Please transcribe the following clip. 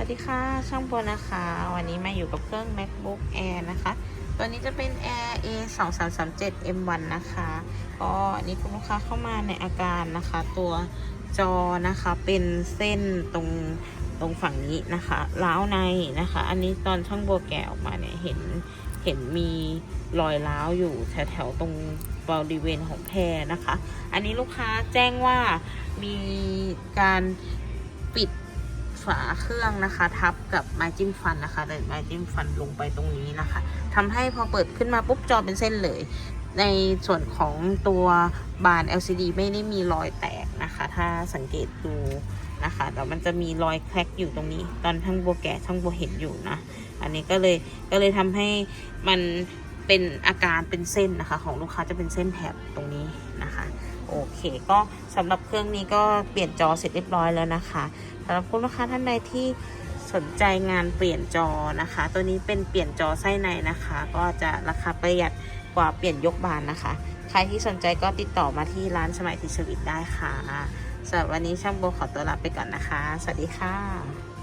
วัสดีค่ะ ช่างโบนะคะ วันนี้มาอยู่กับเครื่อง macbook air นะคะ ตัวนี้จะเป็น air a 2 3 3 7 m 1นะคะก็อันนี้คุณลูกค้าเข้ามาในอาการนะคะ ตัวจอนะคะเป็นเส้นตรงตรงฝั่งนี้นะคะล้าวในนะคะ อันนี้ตอนช่างโบแกะออกมาเนี่ยเห็นเห็นมีรอยร้าวอยู่แถวๆตรงบริเวณของแพรนะคะ อันนี้ลูกค้าแจ้งว่ามีการปิด ฝาเครื่องนะคะ ทับกับไม้จิ้มฟันนะคะแต่ไม้จิ้มฟันลงไปตรงนี้นะคะทำให้พอเปิดขึ้นมาปุ๊บจอเป็นเส้นเลย ในส่วนของตัวบาน LCD ไม่ได้มีรอยแตกนะคะ ถ้าสังเกตดูนะคะแต่มันจะมีรอยแคร็กอยู่ตรงนี้ ตอนทั้งโบวแกะทั้งโบวเห็นอยู่นะ อันนี้ก็เลยก็เลยทำให้มันเป็นอาการเป็นเส้นนะคะ ของลูกค้าจะเป็นเส้นแถบตรงนี้นะคะ โอเค ก็สำหรับเครื่องนี้ก็เปลี่ยนจอเสร็จเรียบร้อยแล้วนะคะสำหรับคุณลูกค้าท่านใดที่สนใจงานเปลี่ยนจอนะคะ ตัวนี้เป็นเปลี่ยนจอไส้ในนะคะ ก็จะราคาประหยัดกว่าเปลี่ยนยกบานนะคะ ใครที่สนใจก็ติดต่อมาที่ร้านสมัยทิชวิตได้ค่ะสำหรับวันนี้ช่างโบขอตัวลาไปก่อนนะคะ สวัสดีค่ะ